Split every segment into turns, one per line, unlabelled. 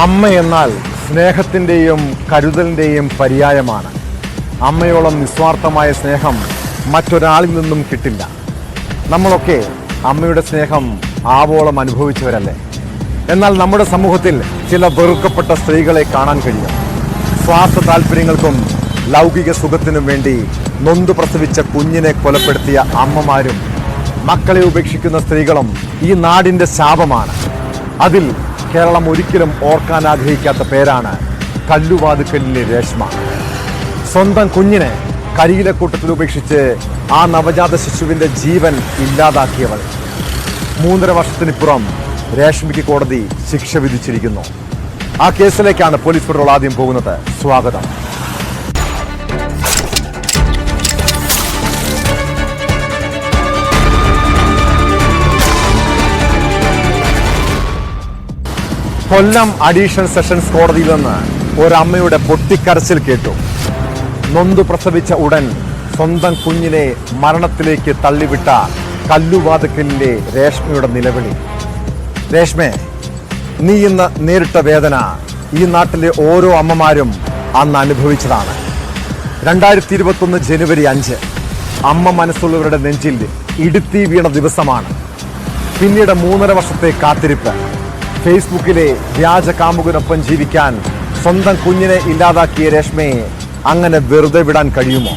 അമ്മ എന്നാൽ സ്നേഹത്തിന്റെയും കരുതലിന്റെയും പര്യായമാണ്. അമ്മയോളം നിസ്വാർത്ഥമായ സ്നേഹം മറ്റൊരാളിൽ നിന്നും കിട്ടില്ല. നമ്മളൊക്കെ അമ്മയുടെ സ്നേഹം ആവോളം അനുഭവിച്ചവരല്ലേ? എന്നാൽ നമ്മുടെ സമൂഹത്തിൽ ചില വെറുക്കപ്പെട്ട സ്ത്രീകളെ കാണാൻ കഴിയും. സ്വാർത്ഥ താല്പര്യങ്ങൾക്കും ലൗകിക സുഖത്തിനും വേണ്ടി നൊന്തു പ്രസവിച്ച കുഞ്ഞിനെ കൊലപ്പെടുത്തിയ അമ്മമാരും മക്കളെ ഉപേക്ഷിക്കുന്ന സ്ത്രീകളും ഈ നാടിന്റെ ശാപമാണ്. അതിൽ കേരളം ഒരിക്കലും ഓർക്കാൻ ആഗ്രഹിക്കാത്ത പേരാണ് കല്ലുവാതുക്കലിലെ രേഷ്മ. സ്വന്തം കുഞ്ഞിനെ കരിയിലക്കൂട്ടത്തിൽ ഉപേക്ഷിച്ച് ആ നവജാത ശിശുവിന്റെ ജീവൻ ഇല്ലാതാക്കിയവൾ. മൂന്നര വർഷത്തിനിപ്പുറം രേഷ്മയ്ക്ക് കോടതി ശിക്ഷ വിധിച്ചിരിക്കുന്നു. ആ കേസിലേക്കാണ് പോലീസ് പെട്രോൾ ആദ്യം പോകുന്നത്. സ്വാഗതം. കൊല്ലം അഡീഷണൽ സെഷൻസ് കോടതിയിൽ നിന്ന് ഒരമ്മയുടെ പൊട്ടിക്കരച്ചിൽ കേട്ടു. നൊന്തു പ്രസവിച്ച ഉടൻ സ്വന്തം കുഞ്ഞിനെ മരണത്തിലേക്ക് തള്ളിവിട്ട കല്ലുവാതുക്കലിലെ രേഷ്മയുടെ നിലവിളി. രേഷ്മേ നീ ഇന്ന് നേരിട്ട വേദന ഈ നാട്ടിലെ ഓരോ അമ്മമാരും അന്ന് അനുഭവിച്ചതാണ്. രണ്ടായിരത്തി ഇരുപത്തൊന്ന് ജനുവരി അഞ്ച് അമ്മ മനസ്സുള്ളവരുടെ നെഞ്ചിൽ ഇടുത്തി വീണ ദിവസമാണ്. പിന്നീട് മൂന്നര വർഷത്തെ കാത്തിരിപ്പ്. ഫേസ്ബുക്കിലെ വ്യാജ കാമുകനൊപ്പം ജീവിക്കാൻ സ്വന്തം കുഞ്ഞിനെ ഇല്ലാതാക്കിയ രേഷ്മയെ അങ്ങനെ വെറുതെ വിടാൻ കഴിയുമോ?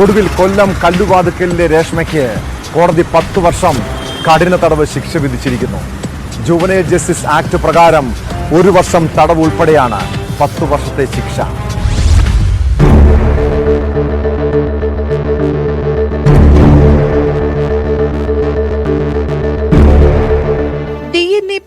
ഒടുവിൽ കൊല്ലം കല്ലുവാതുക്കലിലെ രേഷ്മയ്ക്ക് കോടതി പത്ത് വർഷം കഠിന തടവ് ശിക്ഷ വിധിച്ചിരിക്കുന്നു. ജുവനൈൽ ജസ്റ്റിസ് ആക്ട് പ്രകാരം ഒരു വർഷം തടവ് ഉൾപ്പെടെയാണ് പത്ത് വർഷത്തെ ശിക്ഷ.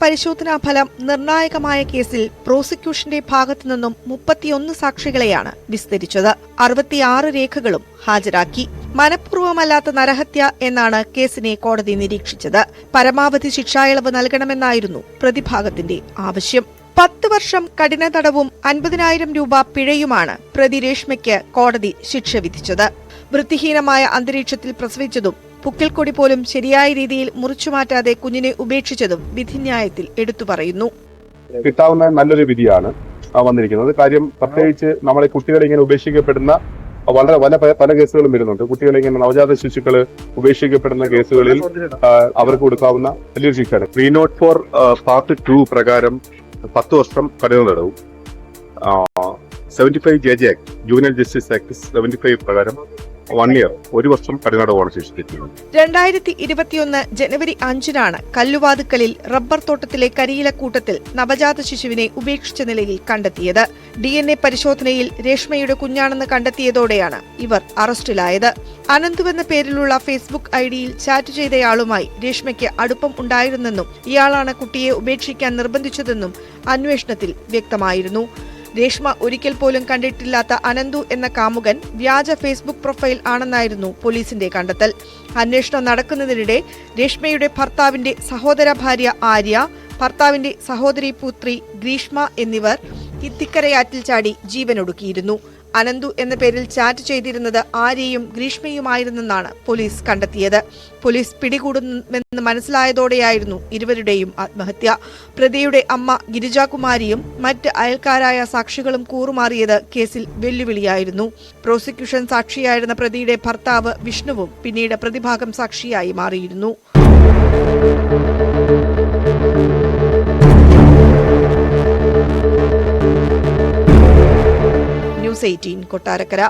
പരിശോധനാ ഫലം നിർണായകമായ കേസിൽ പ്രോസിക്യൂഷന്റെ ഭാഗത്തു നിന്നും മുപ്പത്തിയൊന്ന് സാക്ഷികളെയാണ് വിസ്തരിച്ചത്. അറുപത്തിയാറ് രേഖകളും ഹാജരാക്കി. മനഃപൂർവമല്ലാത്ത നരഹത്യ എന്നാണ് കേസിനെ കോടതി നിരീക്ഷിച്ചത്. പരമാവധി ശിക്ഷായിളവ് നൽകണമെന്നായിരുന്നു പ്രതിഭാഗത്തിന്റെ ആവശ്യം. പത്ത് വർഷം കഠിന തടവും അൻപതിനായിരം രൂപ പിഴയുമാണ് പ്രതി രേഷ്മയ്ക്ക് കോടതി ശിക്ഷ വിധിച്ചത്. വൃത്തിഹീനമായ അന്തരീക്ഷത്തിൽ പ്രസവിച്ചതും പുക്കിൽക്കൊടി പോലും ശരിയായ രീതിയിൽ മുറിച്ചുമാറ്റാതെ കുഞ്ഞിനെ ഉപേക്ഷിച്ചതും വിധിന്യായത്തിൽ എടുത്തു പറയുന്നു.
കിട്ടാവുന്ന നല്ലൊരു വിധിയാണ് ആ വന്നിരിക്കുന്നത്. കാര്യം പ്രത്യേകിച്ച് നമ്മളെ കുട്ടികളെ ഇങ്ങനെ ഉപേക്ഷിക്കപ്പെടുന്ന വളരെ പല പല കേസുകളും വരുന്നുണ്ട്. കുട്ടികളെ ഇങ്ങനെ നവജാത ശിശുക്കൾ ഉപേക്ഷിക്കപ്പെടുന്ന കേസുകളിൽ അവർക്ക് കൊടുക്കാവുന്ന വലിയൊരു ശിക്ഷയാണ്. Three nought four part two പ്രകാരം പത്ത് വർഷം കഠിന തടവും seventy five J J act junior justice act seventy five പ്രകാരം വൺ ഇയർ ഒരു വർഷം തടവാണ് ശിക്ഷിച്ചിരിക്കുന്നത്
രണ്ടായിരത്തി ഇരുപത്തിയൊന്ന് ജനുവരി അഞ്ചിനാണ് കല്ലുവാതുക്കലിൽ റബ്ബർ തോട്ടത്തിലെ കരിയിലക്കൂട്ടത്തിൽ നവജാത ശിശുവിനെ ഉപേക്ഷിച്ച നിലയിൽ കണ്ടെത്തിയത്. ഡി എൻ എ പരിശോധനയിൽ രേഷ്മയുടെ കുഞ്ഞാണെന്ന് കണ്ടെത്തിയതോടെയാണ് ഇവർ അറസ്റ്റിലായത്. അനന്തു എന്ന പേരിലുള്ള ഫേസ്ബുക്ക് ഐഡിയിൽ ചാറ്റ് ചെയ്തയാളുമായി രേഷ്മയ്ക്ക് അടുപ്പം ഉണ്ടായിരുന്നെന്നും ഇയാളാണ് കുട്ടിയെ ഉപേക്ഷിക്കാൻ നിർബന്ധിച്ചതെന്നും അന്വേഷണത്തിൽ വ്യക്തമായിരുന്നു. രേഷ്മ ഒരിക്കൽ പോലും കണ്ടിട്ടില്ലാത്ത അനന്തു എന്ന കാമുകൻ വ്യാജ ഫേസ്ബുക്ക് പ്രൊഫൈൽ ആണെന്നായിരുന്നു പോലീസിന്റെ കണ്ടെത്തൽ. അന്വേഷണം നടക്കുന്നതിനിടെ രേഷ്മയുടെ ഭർത്താവിന്റെ സഹോദര ഭാര്യ ആര്യ ഭർത്താവിന്റെ സഹോദരി പുത്രി ഗ്രീഷ്മ എന്നിവർ ഇത്തിക്കരയാറ്റിൽ ചാടി ജീവനൊടുക്കിയിരുന്നു. അനന്തു എന്ന പേരിൽ ചാറ്റ് ചെയ്തിരുന്നത് ആര്യയും ഗ്രീഷ്മയുമായിരുന്നെന്നാണ് പോലീസ് കണ്ടെത്തിയത്. പോലീസ് പിടികൂടുമെന്ന് മനസ്സിലായതോടെയായിരുന്നു ഇരുവരുടെയും ആത്മഹത്യ. പ്രതിയുടെ അമ്മ ഗിരിജാകുമാരിയും മറ്റ് അയൽക്കാരായ സാക്ഷികളും കൂറുമാറിയത് കേസിൽ വെല്ലുവിളിയായിരുന്നു. പ്രോസിക്യൂഷൻ സാക്ഷിയായിരുന്ന പ്രതിയുടെ ഭർത്താവ് വിഷ്ണുവും പിന്നീട് പ്രതിഭാഗം സാക്ഷിയായി മാറിയിരുന്നു. News eighteen Kottarakkara